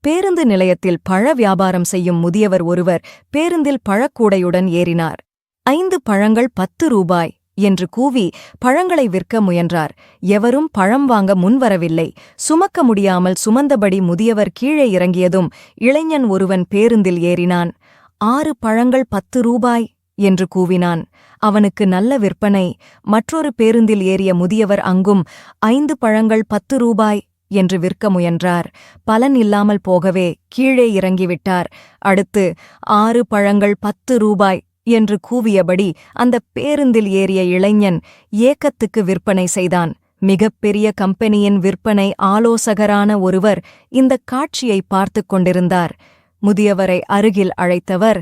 பேருந்து நிலையத்தில் பழ வியாபாரம் செய்யும் முதியவர் ஒருவர் பேருந்தில் பழக்கூடையுடன் ஏறினார். ஐந்து பழங்கள் பத்து ரூபாய் என்று கூவி பழங்களை விற்க முயன்றார். எவரும் பழம் வாங்க முன்வரவில்லை. சுமக்க முடியாமல் சுமந்தபடி முதியவர் கீழே இறங்கியதும் இளைஞன் ஒருவன் பேருந்தில் ஏறினான். ஆறு பழங்கள் பத்து ரூபாய் என்று கூவினான். அவனுக்கு நல்ல விற்பனை. மற்றொரு பேருந்தில் ஏறிய முதியவர் அங்கும் ஐந்து பழங்கள் பத்து ரூபாய் என்று விற்க முயன்றார். பலன் இல்லாமல் போகவே கீழே இறங்கிவிட்டார். அடுத்து ஆறு பழங்கள் பத்து ரூபாய் என்று கூவியபடி அந்த பேருந்தில் ஏறிய இளைஞன் ஏக்கத்துக்கு விற்பனை செய்தான். மிகப்பெரிய கம்பெனியின் விற்பனை ஆலோசகரான ஒருவர் இந்த காட்சியை பார்த்துக் கொண்டிருந்தார். முதியவரை அருகில் அழைத்தவர்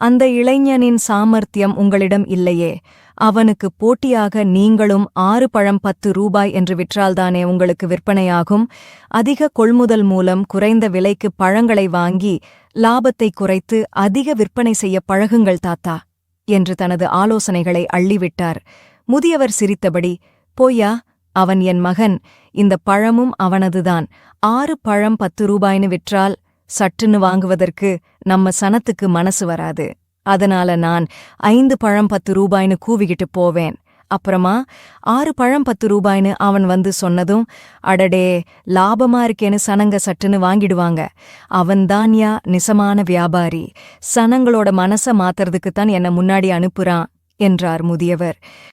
அந்த இளைஞனின் சாமர்த்தியம் உங்களிடம் இல்லையே. அவனுக்கு போட்டியாக நீங்களும் ஆறு பழம் பத்து ரூபாய் என்று விற்றால்தானே உங்களுக்கு விற்பனையாகும். அதிக கொள்முதல் மூலம் குறைந்த விலைக்கு பழங்களை வாங்கி லாபத்தை குறைத்து அதிக விற்பனை செய்ய பழகுங்கள் தாத்தா என்று தனது ஆலோசனைகளை அள்ளிவிட்டார். முதியவர் சிரித்தபடி போய்யா அவன் என் மகன். இந்த பழமும் அவனதுதான். ஆறு பழம் பத்து ரூபாய்னு விற்றால் சட்டுன்னு வாங்குவதற்கு நம்ம சனத்துக்கு மனசு வராது. அதனால நான் ஐந்து பழம் பத்து ரூபாய்னு கூவிக்கிட்டு போவேன். அப்புறமா ஆறு பழம் பத்து ரூபாய்னு அவன் வந்து சொன்னதும் அடடே லாபமா இருக்கேன்னு சனங்க சட்டுன்னு வாங்கிடுவாங்க. அவன்தான்யா நிசமான வியாபாரி. சனங்களோட மனச மாத்துறதுக்குத்தான் என்ன முன்னாடி அனுப்புறான் என்றார் முதியவர்.